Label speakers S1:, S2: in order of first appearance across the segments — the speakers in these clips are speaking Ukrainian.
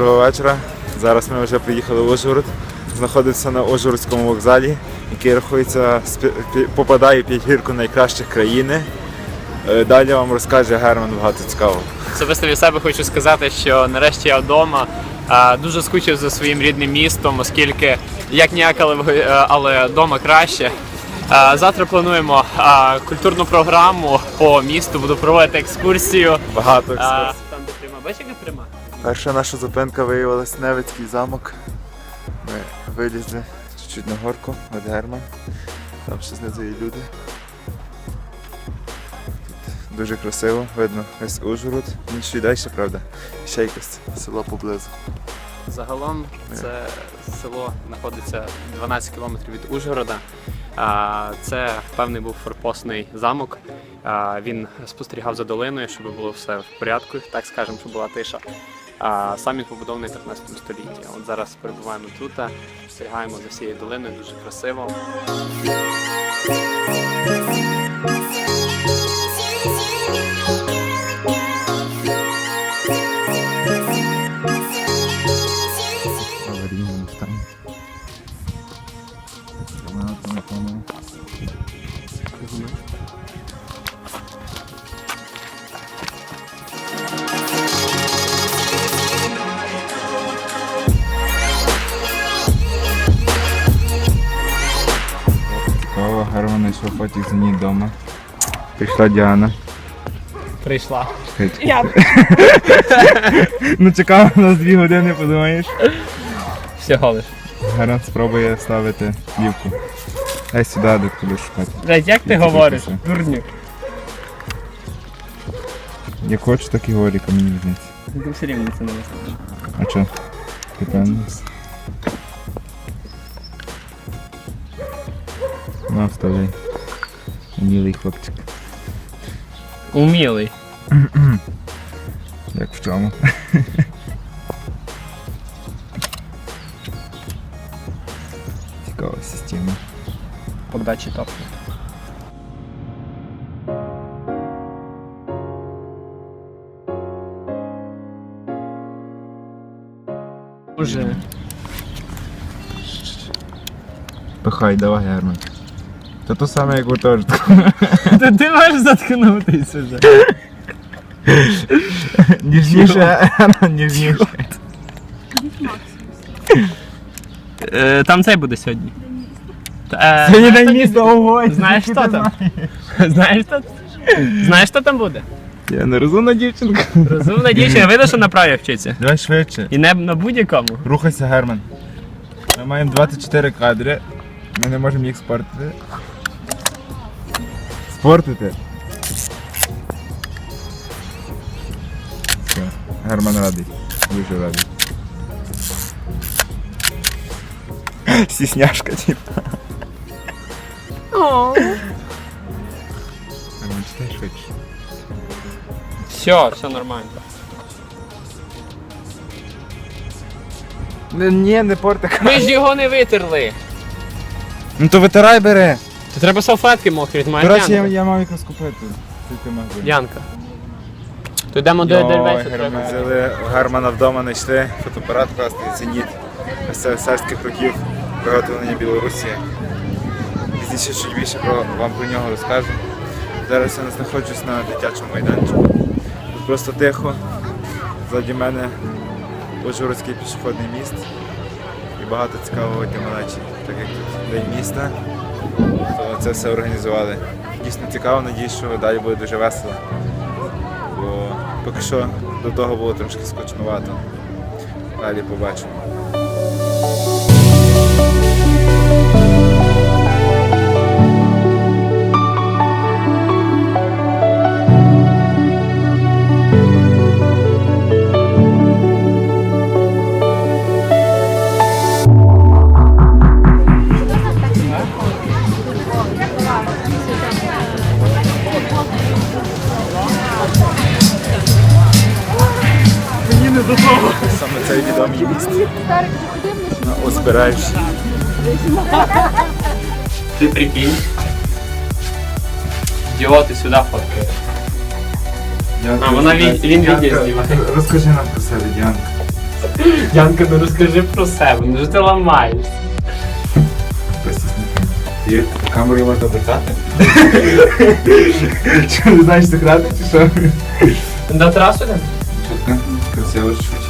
S1: Доброго вечора. Зараз ми вже приїхали в Ужгород. Знаходимося на Ужгородському вокзалі, який рахується попадає в п'ятірку найкращих країни. Е, Далі вам розкаже Герман багато цікавого.
S2: Особисто від себе хочу сказати, що нарешті я вдома. Дуже скучив за своїм рідним містом, оскільки як ніяк, е, але вдома краще. Завтра плануємо культурну програму по місту, буду проводити екскурсію.
S1: Багато екскурсій.
S2: Там, де пряма, бачиш, яка пряма?
S1: Перша наша зупинка виявилась Невицький замок. Ми вилізли чуть-чуть на горку, от Герман. Там ще знизу є люди. Тут дуже красиво, видно весь Ужгород. Він ще й далі, правда. Ще якесь село поблизу.
S2: Загалом це село знаходиться 12 кілометрів від Ужгорода. Це певний був форпостний замок. Він спостерігав за долиною, щоб було все в порядку, так скажемо, щоб була тиша. А Сам побудований в 13 столітті. От зараз перебуваємо тут, спостерігаємо за всією долиною, дуже красиво.
S1: Знайшов потік за ній вдома. Прийшла Діана.
S2: Прийшла.
S3: Я
S1: Ну чекав нас дві години, подумаєш.
S2: Всього лиш.
S1: Гарант спробує ставити плівку. Дай сюди, де ти будеш шукати.
S2: Блять, як ти говориш? Дурнюк.
S1: Як хочу, так і говорю, ко мені різниця.
S2: Ти все рівно це не висловиш.
S1: А чо? Ти певний? Ну, вставляй. Мілий хлопчик.
S2: Умілий.
S1: Як в чому? Цікава система.
S2: Подачі топ. Уже.
S1: Пихай, давай, Герман. Та то саме, як гуртожитку.
S2: Та ти можеш заткнутися вже.
S1: Ніжніше, ніжніше.
S2: Е, Там цей буде сьогодні. Е,
S1: Сьогодні день міста, ого!
S2: Знаєш, хто там? Знаєш, хто? Знаєш, хто там буде?
S1: Я не розумна дівчинка.
S2: Розумна дівчина, видно, що на праві вчиться.
S1: Давай швидше.
S2: І не на будь-якому.
S1: Рухайся, Герман. Ми маємо 24 кадри. Ми не можемо їх спортити. Спортити. Все. Герман радий. Дуже радий. Сісняшка, типа. Герман, читай швидше.
S2: Все, все нормально.
S1: Не, ні, не порти.
S2: Ми ж його не витерли.
S1: Ну то витирай бери.
S2: То треба салфетки мокрі,
S1: До речі, я,
S2: Янка.
S1: я мав якраз купити. Тільки магазин.
S2: Янка. То йдемо до Дельвейса.
S1: Ми взяли у Германа вдома, знайшли фотоапарат класний, зеніт СССРських років виготовлення Білорусі. Пізніше чуть більше про, вам про нього розкажу. Зараз я знаходжусь на дитячому майданчику. Тут просто тихо. Ззаді мене Ужгородський пішохідний міст. І багато цікавого для малечі. Так як тут день міста, то це все організували. Дійсно цікаво, надіюсь, що далі буде дуже весело бо поки що до того було трошки скучнувато. Далі побачимо. Узбережжі.
S2: Ти прикинь. Ідіоти сюди фоткають. А, вона він- він відео знімає.
S1: Розкажи нам про себе, Діанка.
S2: Янка, ну розкажи про себе, ну ж ти ламаєшся.
S1: Ти камерою можна обертати? Що, не знаєш грати чи що?
S2: На трасу йдемо?
S1: Чутка, красиво, швидше.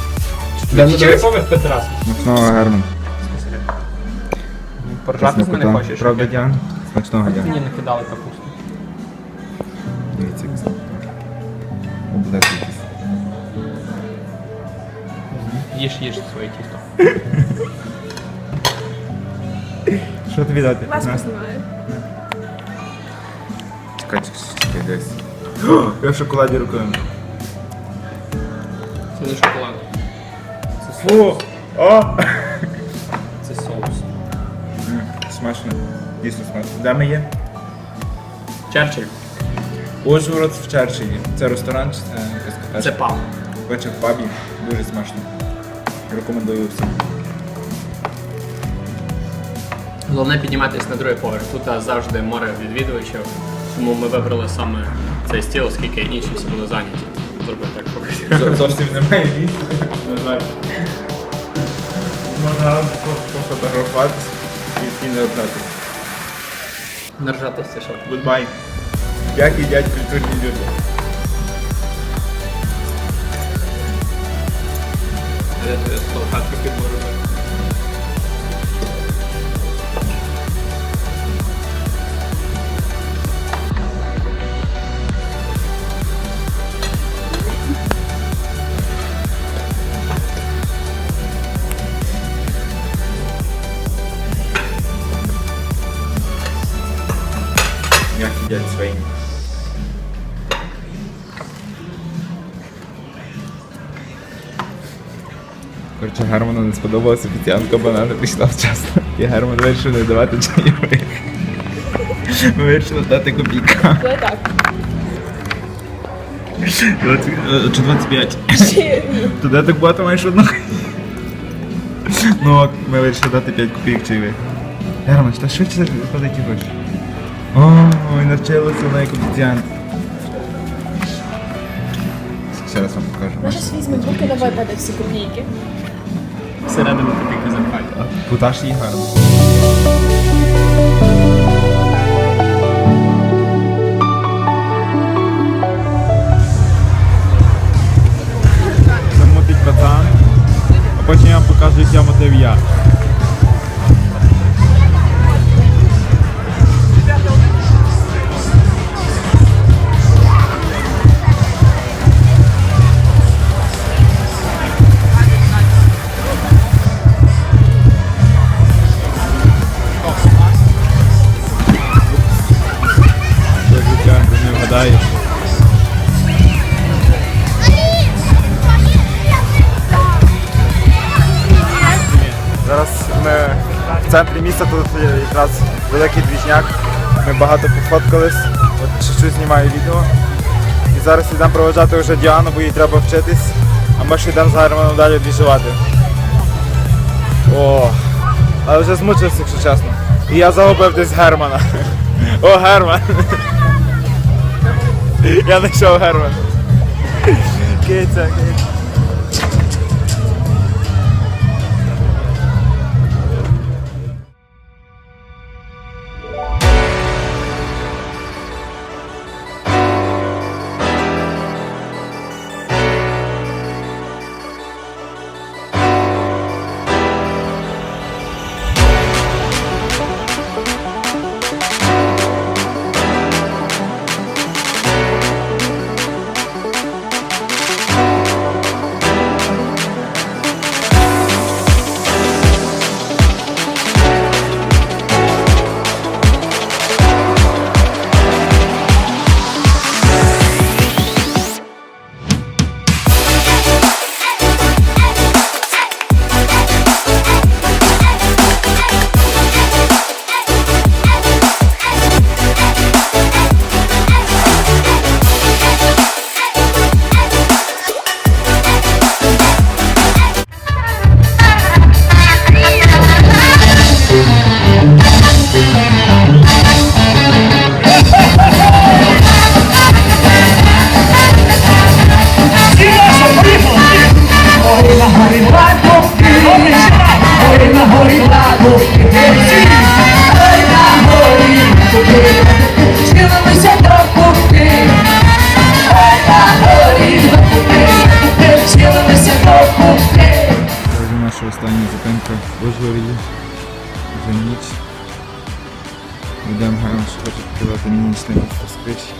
S2: Йдемо на поверх по трасу.
S1: Смачного гарно.
S2: Поржати з мене хочеш?
S1: Правда, Діан? Смачного
S2: Мені накидали капусту.
S1: Дивіться, як смачно. Облег якийсь.
S2: Їж, їж своє тісто.
S1: Що тобі дати?
S3: Вас
S1: На.
S3: познімаю.
S1: Чекай, чекай, чекай, десь. Я в шоколаді рукою.
S2: Це не шоколад. Це
S1: Фу! О! Смачно. Дійсно смачно. Де ми є?
S2: Черчилль.
S1: Ужгород в Черчиллі. Це ресторан чи це?
S2: Це.
S1: Вечір в пабі. Дуже смачно. Рекомендую всім.
S2: Головне підніматися на другий поверх. Тут завжди море відвідувачів, тому ми вибрали саме цей стіл, оскільки інші всі були зайняті. Зроби так поки.
S1: Зовсім немає місця. Можна і не обрати.
S2: Не ржатися це що?
S1: Goodbye. Як їдять культурні люди.
S2: Де твоя салфетка під
S1: свині. Коротше, Герману не сподобалася офіціантка банана прийшла вчасно. І Герман вирішив не давати чайових. Ми вирішили дати копійка.
S3: Давай так.
S1: Чи 25?
S3: Ще ні.
S1: То так багато маєш одного? Ну, ми вирішили дати 5 копійок чайових. Герман, та швидше закладай ті гроші. Ой, навчилася вона як офіціант. Ще раз вам покажу.
S3: Ми зараз візьмемо поки на випадок всі копійки.
S2: Всередину копійки запхати.
S1: Куташ її гарно. Це мутить пацан, а потім я вам покажу, як я мотив я. Ти. Зараз ми в центрі міста, тут якраз великий двіжняк. Ми багато пофоткались, от чуть-чуть знімаю відео. І зараз йдемо проведжати вже Діану, бо їй треба вчитись, а ми ще йдемо з Германом далі двіжувати. О, але вже змучився, якщо чесно. І я загубив десь Германа. О, Герман! Я знайшов Герман. Киця, киця. Добре, вижили її. Вже ніч. Йдемо гарно, що хочуть кидати мені ніч не розпускрить.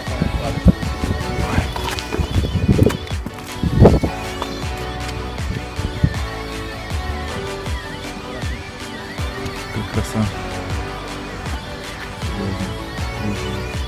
S1: Краса. Дуже, дуже.